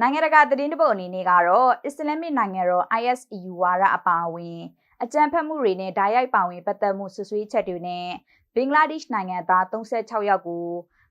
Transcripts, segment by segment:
နိုင်ငံတကာသတင်းတပုတ်အနေနဲ့ကတော့အစ္စလာမစ်နိုင်ငံတော် ISEU ဝါဒအပါအဝင်အကြမ်းဖက်မှုတွေနဲ့ဓာတ်ရိုက်ပါဝင်ပတ်သက်မှုဆွဆွေးချက်တွေနဲ့ဘင်္ဂလားဒေ့ရှ်နိုင်ငံသား36ယောက်ကို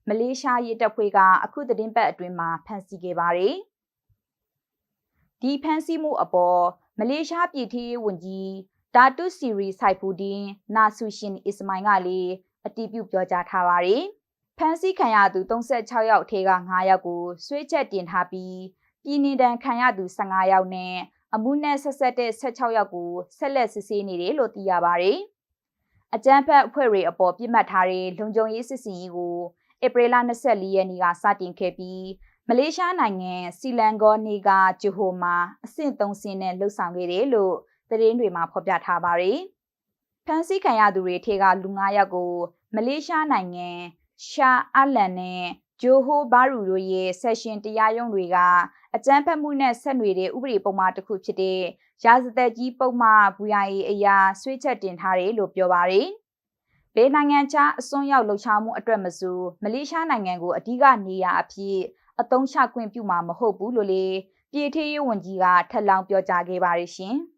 မလေးရှားရေးတပ်ဖွဲ့ကအခုသတင်းပတ်အတွင်းမှာဖမ်းဆီးခဲ့ပါတယ်။ဒီဖမ်းဆီးမှုအပေါ်မလေးရှားပြည်ထရေးဝန်ကြီးဒါတုစီရီဆိုင်ဖူဒင်းနာဆူရှင်အစ္စမိုင်ကလည်းအတည်ပြုပြောကြားထားပါတယ်။ ဖမ်းဆီးခံရသူ36ယောက်ထဲက9ယောက်ကိုဆွေးချက်တင်ထားပြီးပြည်နေတံခံရသူ15ယောက်နဲ့အမှုနဲ့ဆက်ဆက်တဲ့16ယောက်ကိုဆက်လက်စစ်ဆေးနေတယ်လို့သိရပါတယ်။အကြမ်းဖက်အဖွဲ့တွေအပေါ်ပြစ်မှတ်ထားတဲ့လုံခြုံရေးစစ်စင်ရေးကိုဧပြီလ24ရက်နေ့ကစတင်ခဲ့ပြီးမလေးရှားနိုင်ငံစီလန်ဂေါနေကဂျူဟိုမှာအဆင့်3ဆင့်နဲ့လှုပ်ဆောင်ခဲ့တယ်လို့သတင်းတွေမှာဖော်ပြထားပါတယ်။ဖန်ဆီးခံရသူတွေထဲကလူ9ယောက်ကိုမလေးရှားနိုင်ငံ ရှာအလန်နဲ့ဂျိုဟိုဘာရူတို့ရဲ့ဆက်ရှင်တရားရုံးတွေကအကြမ်းဖက်မှုနဲ့ဆက်နွယ်တဲ့ဥပဒေပုံမှန်တစ်ခုဖြစ်တဲ့ရာဇသက်ကြီးပုံမှန် VIA အရာဆွေးချက်တင်ထားတယ်လို့ပြောပါတယ်။ဘယ်နိုင်ငံခြားအစွန်းရောက်လှုပ်ရှားမှုအတွက်မဆိုမလေးရှားနိုင်ငံကိုအဓိကနေရာအဖြစ်အသုံးချခွင့်ပြုမှာမဟုတ်ဘူးလို့လေပြည်ထရေးဝန်ကြီးကထပ်လောင်းပြောကြားခဲ့ပါတယ်ရှင်။